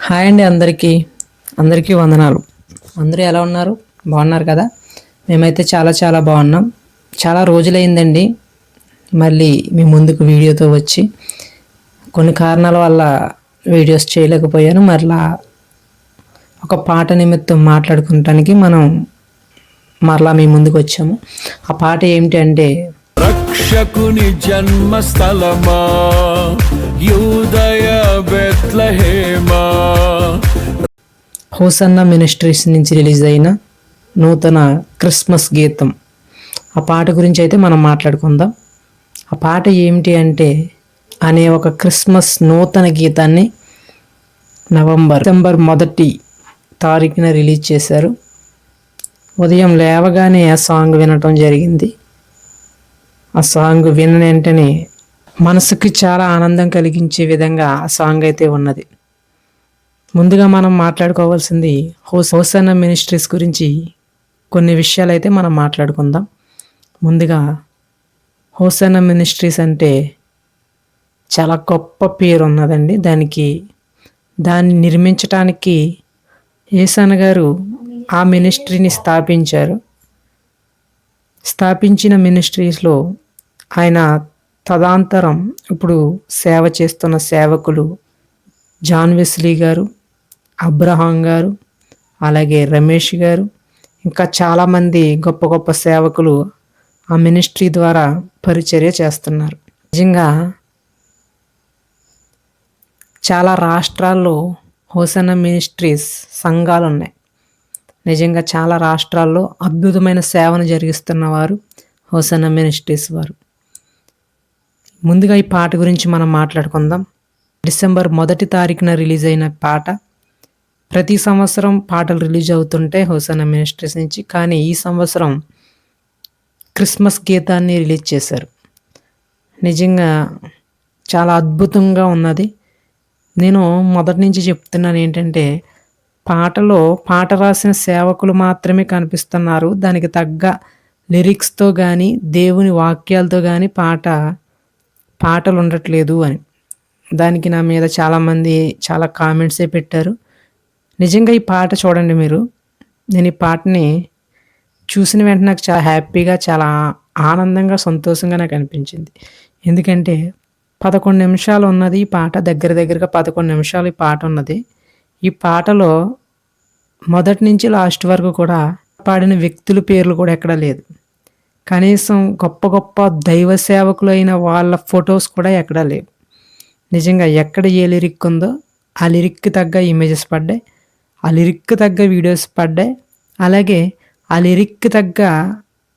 Hi అండి అందరికీ. అందరికీ వందనాలు. అందరూ ఎలా ఉన్నారు? బాగున్నారు కదా? మేమైతే చాలా చాలా బాగున్నాం. చాలా రోజులైందండి. మళ్ళీ మీ ముందుకు వీడియోతో వచ్చి కొన్ని కారణాల వల్ల వీడియోస్ చేయలేకపోయాను. మరలా ఒక పాట నిమిత్తం మాట్లాడుకుంటానికి మనం మరలా మీ ముందుకు వచ్చాము. ఆ పాట ఏమిటి అంటే రక్షకుని జన్మస్థలమా? యూదయ బెత్లహేమా. హోసన్న మినిస్ట్రీస్ నుంచి రిలీజ్ అయిన నూతన క్రిస్మస్ గీతం. ఆ పాట గురించి అయితే మనం మాట్లాడుకుందాం. ఆ పాట ఏమిటి అంటే అనే ఒక క్రిస్మస్ నూతన గీతాన్ని నవంబర్ డిసెంబర్ మొదటి తారీఖున రిలీజ్ చేశారు. ఉదయం లేవగానే ఆ సాంగ్ వినటం జరిగింది. ఆ సాంగ్ విన్న వెంటనే మనసుకి చాలా ఆనందం కలిగించే విధంగా ఆ సాంగ్ అయితే ఉన్నది. ముందుగా మనం మాట్లాడుకోవాల్సింది హోస్ హోసన్న మినిస్ట్రీస్ గురించి కొన్ని విషయాలు అయితే మనం మాట్లాడుకుందాం. ముందుగా హోసన్న మినిస్ట్రీస్ అంటే చాలా గొప్ప పేరు ఉన్నదండి. దానికి దాన్ని నిర్మించటానికి ఏసన్న గారు ఆ మినిస్ట్రీని స్థాపించారు. స్థాపించిన మినిస్ట్రీస్లో ఆయన తదాంతరం ఇప్పుడు సేవ చేస్తున్న సేవకులు జాన్ వెస్లీ గారు అబ్రహాం గారు అలాగే రమేష్ గారు ఇంకా చాలామంది గొప్ప గొప్ప సేవకులు ఆ మినిస్ట్రీ ద్వారా పరిచర్య చేస్తున్నారు. నిజంగా చాలా రాష్ట్రాల్లో హోసన మినిస్ట్రీస్ సంఘాలు ఉన్నాయి నిజంగా చాలా రాష్ట్రాల్లో అద్భుతమైన సేవను జరిగిస్తున్న వారు మినిస్ట్రీస్ వారు. ముందుగా ఈ పాట గురించి మనం మాట్లాడుకుందాం. డిసెంబర్ మొదటి తారీఖున రిలీజ్ అయిన పాట. ప్రతి సంవత్సరం పాటలు రిలీజ్ అవుతుంటే హోసన్న మినిస్ట్రీస్ నుంచి కానీ ఈ సంవత్సరం క్రిస్మస్ గీతాన్ని రిలీజ్ చేశారు. నిజంగా చాలా అద్భుతంగా ఉన్నది. నేను మొదటి నుంచి చెప్తున్నాను ఏంటంటే పాటలో పాట రాసిన సేవకులు మాత్రమే కనిపిస్తున్నారు. దానికి తగ్గ లిరిక్స్తో కానీ దేవుని వాక్యాలతో కానీ పాట పాటలు ఉండట్లేదు అని. దానికి నా మీద చాలామంది చాలా కామెంట్సే పెట్టారు. నిజంగా ఈ పాట చూడండి మీరు. నేను ఈ పాటని చూసిన వెంటనే నాకు చాలా హ్యాపీగా చాలా ఆనందంగా సంతోషంగా నాకు అనిపించింది. ఎందుకంటే పదకొండు నిమిషాలు ఉన్నది ఈ పాట దగ్గర దగ్గరగా పదకొండు నిమిషాలు ఈ పాట ఉన్నది. ఈ పాటలో మొదటి నుంచి లాస్ట్ వరకు కూడా పాడిన వ్యక్తుల పేర్లు కూడా ఎక్కడా లేదు. కనీసం గొప్ప గొప్ప దైవ సేవకులు అయిన వాళ్ళ ఫొటోస్ కూడా ఎక్కడా లేవు. నిజంగా ఎక్కడ ఏ లిరిక్ ఉందో ఆ లిరిక్కి తగ్గ ఇమేజెస్ పడ్డాయి ఆ లిరిక్కి తగ్గ వీడియోస్ పడ్డాయి అలాగే ఆ లిరిక్కి తగ్గ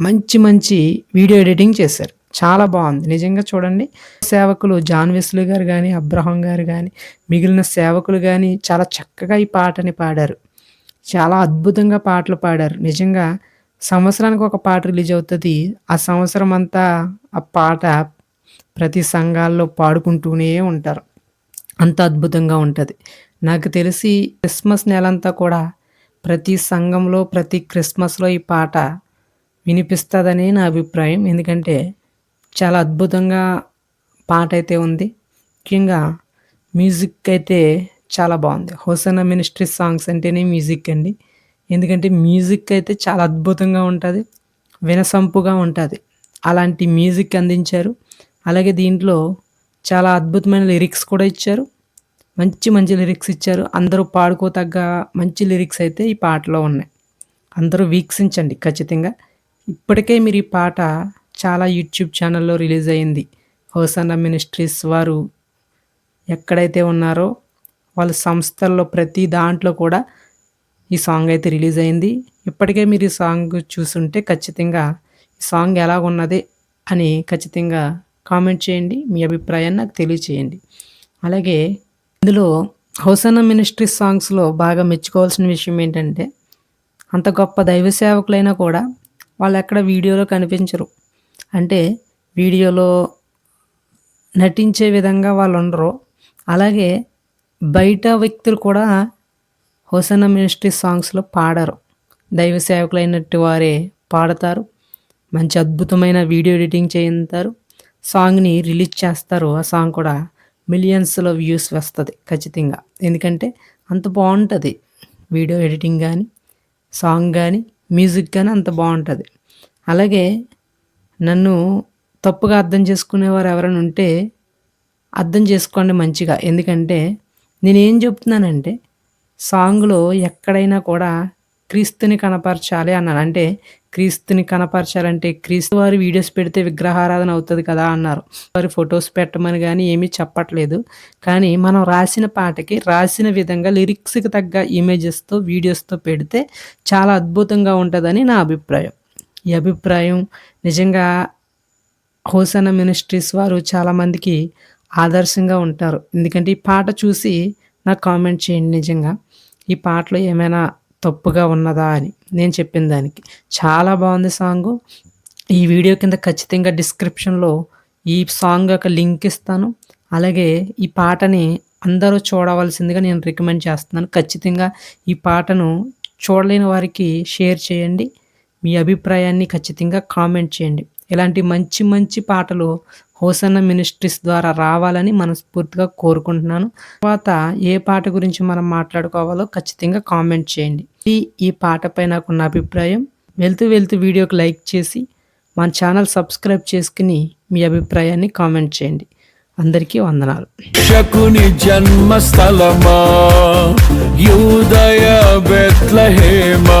మంచి మంచి వీడియో ఎడిటింగ్ చేశారు. చాలా బాగుంది. నిజంగా చూడండి. సేవకులు జాన్వెస్లు గారు కానీ అబ్రహం గారు కానీ మిగిలిన సేవకులు కానీ చాలా చక్కగా ఈ పాటని పాడారు. చాలా అద్భుతంగా పాటలు పాడారు. నిజంగా సంవత్సరానికి ఒక పాట రిలీజ్ అవుతుంది. ఆ సంవత్సరం అంతా ఆ పాట ప్రతి సంఘాల్లో పాడుకుంటూనే ఉంటారు. అంత అద్భుతంగా ఉంటుంది. నాకు తెలిసి క్రిస్మస్ నెలంతా కూడా ప్రతి సంఘంలో ప్రతి క్రిస్మస్లో ఈ పాట వినిపిస్తుందని నా అభిప్రాయం. ఎందుకంటే చాలా అద్భుతంగా పాట అయితే ఉంది. ముఖ్యంగా మ్యూజిక్ అయితే చాలా బాగుంది. హోసన మినిస్ట్రీ సాంగ్స్ అంటేనే మ్యూజిక్ అండి. ఎందుకంటే మ్యూజిక్ అయితే చాలా అద్భుతంగా ఉంటుంది వినసంపుగా ఉంటుంది. అలాంటి మ్యూజిక్ అందించారు. అలాగే దీంట్లో చాలా అద్భుతమైన లిరిక్స్ కూడా ఇచ్చారు. మంచి మంచి లిరిక్స్ ఇచ్చారు. అందరూ పాడుకో తగ్గ మంచి లిరిక్స్ అయితే ఈ పాటలో ఉన్నాయి. అందరూ వీక్షించండి ఖచ్చితంగా. ఇప్పటికే మీరు ఈ పాట చాలా యూట్యూబ్ ఛానల్లో రిలీజ్ అయింది. హోసన్న మినిస్ట్రీస్ వారు ఎక్కడైతే ఉన్నారో వాళ్ళ సంస్థల్లో ప్రతి దాంట్లో కూడా ఈ సాంగ్ అయితే రిలీజ్ అయింది. ఇప్పటికే మీరు ఈ సాంగ్ చూసుంటే ఖచ్చితంగా ఈ సాంగ్ ఎలా ఉన్నది అని ఖచ్చితంగా కామెంట్ చేయండి. మీ అభిప్రాయాన్ని నాకు తెలియచేయండి. అలాగే ఇందులో హోసన్న మినిస్ట్రీ సాంగ్స్లో బాగా మెచ్చుకోవాల్సిన విషయం ఏంటంటే అంత గొప్ప దైవ సేవకులైనా కూడా వాళ్ళు ఎక్కడ వీడియోలో కనిపించరు. అంటే వీడియోలో నటించే విధంగా వాళ్ళు ఉండరు అలాగే బయట వ్యక్తులు కూడా హోసన్న మినిస్ట్రీ సాంగ్స్లో పాడరు. దైవ సేవకులైనట్టు వారే పాడతారు. మంచి అద్భుతమైన వీడియో ఎడిటింగ్ చేస్తారు సాంగ్ని రిలీజ్ చేస్తారు. ఆ సాంగ్ కూడా మిలియన్స్లో వ్యూస్ వస్తుంది ఖచ్చితంగా. ఎందుకంటే అంత బాగుంటుంది వీడియో ఎడిటింగ్ కానీ సాంగ్ కానీ మ్యూజిక్ కానీ అంత బాగుంటుంది. అలాగే నన్ను తప్పుగా అర్థం చేసుకునేవారు ఎవరైనా ఉంటే అర్థం చేసుకోండి మంచిగా. ఎందుకంటే నేనేం చెప్తున్నానంటే సాంగ్లో ఎక్కడైనా కూడా క్రీస్తుని కనపరచాలి అన్నారు అంటే క్రీస్తుని కనపరచాలంటే క్రీస్తు వారి వీడియోస్ పెడితే విగ్రహారాధన అవుతుంది కదా అన్నారు. వారి ఫొటోస్ పెట్టమని కానీ ఏమీ చెప్పట్లేదు. కానీ మనం రాసిన పాటకి రాసిన విధంగా లిరిక్స్కి తగ్గ ఇమేజెస్తో వీడియోస్తో పెడితే చాలా అద్భుతంగా ఉంటుందని నా అభిప్రాయం. ఈ అభిప్రాయం నిజంగా హోసన మినిస్ట్రీస్ వారు చాలామందికి ఆదర్శంగా ఉంటారు. ఎందుకంటే ఈ పాట చూసి నాకు కామెంట్ చేయండి నిజంగా. ఈ పాటలో ఏమైనా తప్పుగా ఉన్నదా అని నేను చెప్పిన దానికి. చాలా బాగుంది సాంగ్. ఈ వీడియో కింద ఖచ్చితంగా డిస్క్రిప్షన్లో ఈ సాంగ్ యొక్క లింక్ ఇస్తాను. అలాగే ఈ పాటని అందరూ చూడవలసిందిగా నేను రికమెండ్ చేస్తున్నాను. ఖచ్చితంగా ఈ పాటను చూడలేని వారికి షేర్ చేయండి. మీ అభిప్రాయాన్ని ఖచ్చితంగా కామెంట్ చేయండి. ఇలాంటి మంచి మంచి పాటలు హోసన్న మినిస్ట్రీస్ ద్వారా రావాలని మనస్ఫూర్తిగా కోరుకుంటున్నాను. తర్వాత ఏ పాట గురించి మనం మాట్లాడుకోవాలో ఖచ్చితంగా కామెంట్ చేయండి. ఈ ఈ పాటపై నాకున్న అభిప్రాయం. వెళ్తూ వెళ్తూ వీడియోకి లైక్ చేసి మన ఛానల్ సబ్స్క్రైబ్ చేసుకుని మీ అభిప్రాయాన్ని కామెంట్ చేయండి. అందరికీ వందనాలు. శకుని జన్మస్థలమా? యూదయ బెత్లహేమా?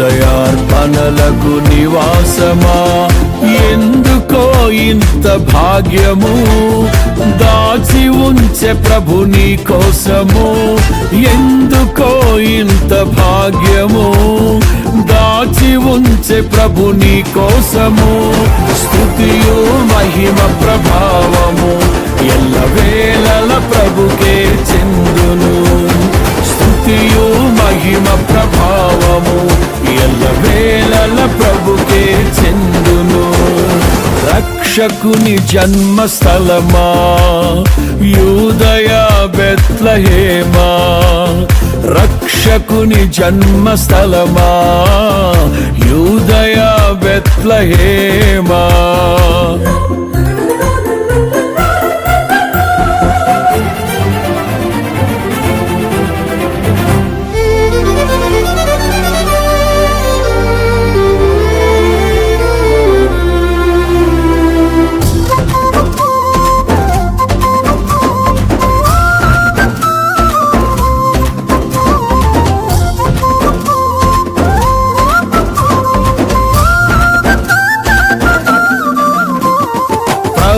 హృదయార్పణలకు నివాసమా? ఎందుకో ఇంత భాగ్యము? దాచి ఉంచే ప్రభు నీ కోసము. ఎందుకో ఇంత భాగ్యము? దాచి ఉంచే ప్రభు నీ కోసము. స్థుతియు మహిమ ప్రభావము. ఎల్లవే వేళల ప్రభుకే చెందును. రక్షకుని జన్మస్థలమా? యూదయ బెత్లహేమా? రక్షకుని జన్మస్థలమా? యూదయ బెత్లహేమా?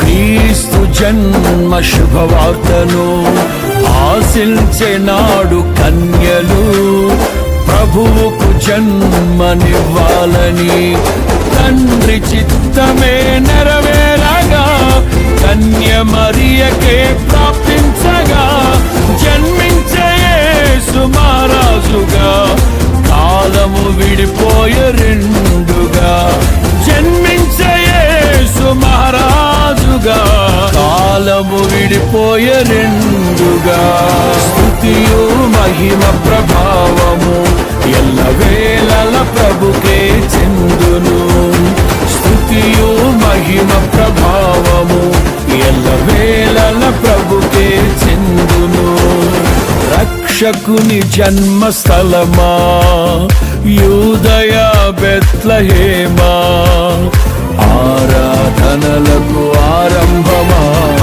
క్రీస్తు జన్మ శుభవార్తను ఆశించినాడు కన్యలు ప్రభువుకు జన్మనివ్వాలని తండ్రి చిత్తమే నెరవేరగా కన్య మరియకే ప్రాప్తించగా జన్మించే సుమారాజుగా కాలము విడిపోయే రెండుగా జన్మించే సుమారా మనము విడిపోయే రెండుగా స్థుతియు మహిమ ప్రభావము ఎల్ల వేళల ప్రభుకే చెందును. స్థుతియు మహిమ ప్రభావము ఎల్ల వేళల ప్రభుకే చెందును. రక్షకుని జన్మస్థలమా? యూదయ బెత్లహేమా? ఆరాధనలకు ఆరంభమా?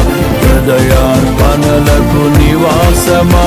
హృదయార్పణలకు నివాసమా?